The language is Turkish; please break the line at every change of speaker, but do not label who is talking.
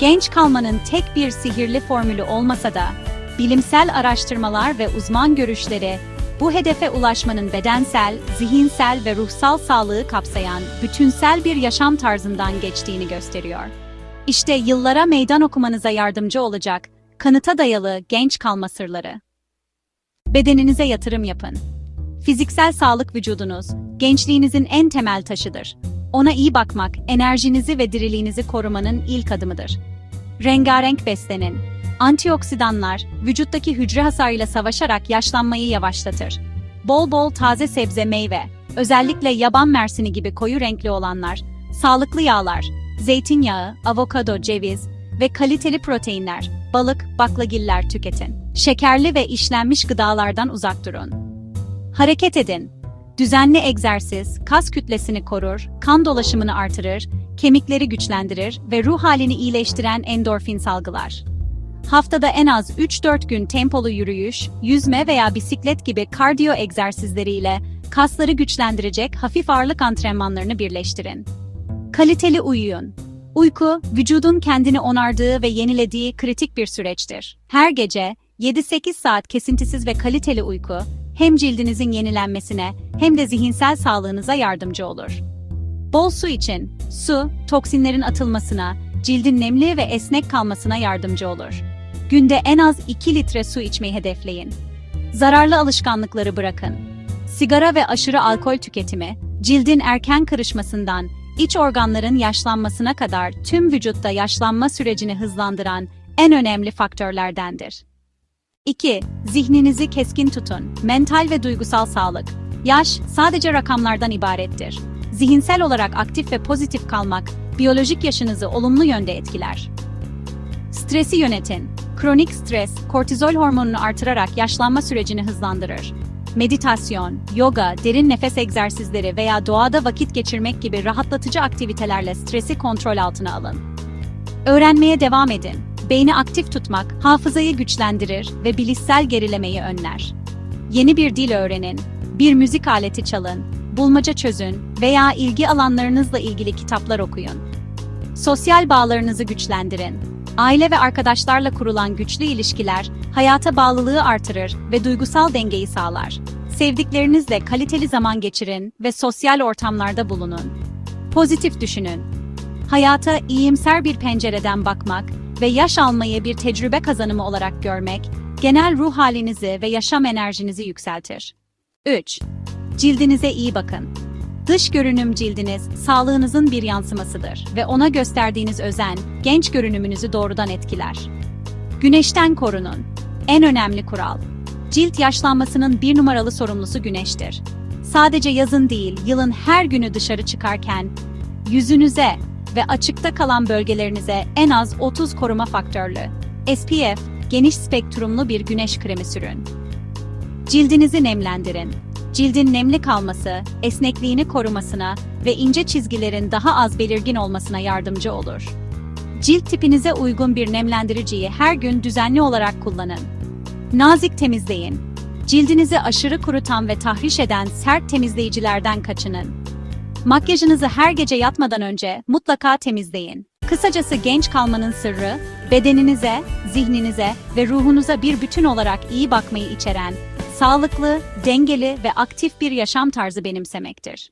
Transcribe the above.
Genç kalmanın tek bir sihirli formülü olmasa da, bilimsel araştırmalar ve uzman görüşleri bu hedefe ulaşmanın bedensel, zihinsel ve ruhsal sağlığı kapsayan bütünsel bir yaşam tarzından geçtiğini gösteriyor. İşte yıllara meydan okumanıza yardımcı olacak kanıta dayalı genç kalma sırları. Bedeninize yatırım yapın. Fiziksel sağlık vücudunuz, gençliğinizin en temel taşıdır. Ona iyi bakmak, enerjinizi ve diriliğinizi korumanın ilk adımıdır. Rengarenk beslenin. Antioksidanlar, vücuttaki hücre hasarıyla savaşarak yaşlanmayı yavaşlatır. Bol bol taze sebze meyve, özellikle yaban mersini gibi koyu renkli olanlar, sağlıklı yağlar, zeytinyağı, avokado, ceviz ve kaliteli proteinler, balık, baklagiller tüketin. Şekerli ve işlenmiş gıdalardan uzak durun. Hareket edin. Düzenli egzersiz, kas kütlesini korur, kan dolaşımını artırır, kemikleri güçlendirir ve ruh halini iyileştiren endorfin salgılar. Haftada en az 3-4 gün tempolu yürüyüş, yüzme veya bisiklet gibi kardiyo egzersizleriyle kasları güçlendirecek hafif ağırlık antrenmanlarını birleştirin. Kaliteli uyuyun. Uyku, vücudun kendini onardığı ve yenilediği kritik bir süreçtir. Her gece 7-8 saat kesintisiz ve kaliteli uyku, hem cildinizin yenilenmesine hem de zihinsel sağlığınıza yardımcı olur. Bol su için, su, toksinlerin atılmasına, cildin nemli ve esnek kalmasına yardımcı olur. Günde en az 2 litre su içmeyi hedefleyin. Zararlı alışkanlıkları bırakın. Sigara ve aşırı alkol tüketimi, cildin erken kırışmasından iç organların yaşlanmasına kadar tüm vücutta yaşlanma sürecini hızlandıran en önemli faktörlerdendir. 2. Zihninizi keskin tutun. Mental ve duygusal sağlık. Yaş sadece rakamlardan ibarettir. Zihinsel olarak aktif ve pozitif kalmak, biyolojik yaşınızı olumlu yönde etkiler. Stresi yönetin. Kronik stres, kortizol hormonunu artırarak yaşlanma sürecini hızlandırır. Meditasyon, yoga, derin nefes egzersizleri veya doğada vakit geçirmek gibi rahatlatıcı aktivitelerle stresi kontrol altına alın. Öğrenmeye devam edin. Beyni aktif tutmak, hafızayı güçlendirir ve bilişsel gerilemeyi önler. Yeni bir dil öğrenin, bir müzik aleti çalın, bulmaca çözün veya ilgi alanlarınızla ilgili kitaplar okuyun. Sosyal bağlarınızı güçlendirin. Aile ve arkadaşlarla kurulan güçlü ilişkiler hayata bağlılığı artırır ve duygusal dengeyi sağlar. Sevdiklerinizle kaliteli zaman geçirin ve sosyal ortamlarda bulunun. Pozitif düşünün. Hayata iyimser bir pencereden bakmak ve yaş almayı bir tecrübe kazanımı olarak görmek, genel ruh halinizi ve yaşam enerjinizi yükseltir. 3. Cildinize iyi bakın. Dış görünüm cildiniz, sağlığınızın bir yansımasıdır ve ona gösterdiğiniz özen, genç görünümünüzü doğrudan etkiler. Güneşten korunun. En önemli kural. Cilt yaşlanmasının bir numaralı sorumlusu güneştir. Sadece yazın değil, yılın her günü dışarı çıkarken, yüzünüze ve açıkta kalan bölgelerinize en az 30 koruma faktörlü, SPF, geniş spektrumlu bir güneş kremi sürün. Cildinizi nemlendirin. Cildin nemli kalması, esnekliğini korumasına ve ince çizgilerin daha az belirgin olmasına yardımcı olur. Cilt tipinize uygun bir nemlendiriciyi her gün düzenli olarak kullanın. Nazik temizleyin. Cildinizi aşırı kurutan ve tahriş eden sert temizleyicilerden kaçının. Makyajınızı her gece yatmadan önce mutlaka temizleyin. Kısacası genç kalmanın sırrı, bedeninize, zihninize ve ruhunuza bir bütün olarak iyi bakmayı içeren, sağlıklı, dengeli ve aktif bir yaşam tarzı benimsemektir.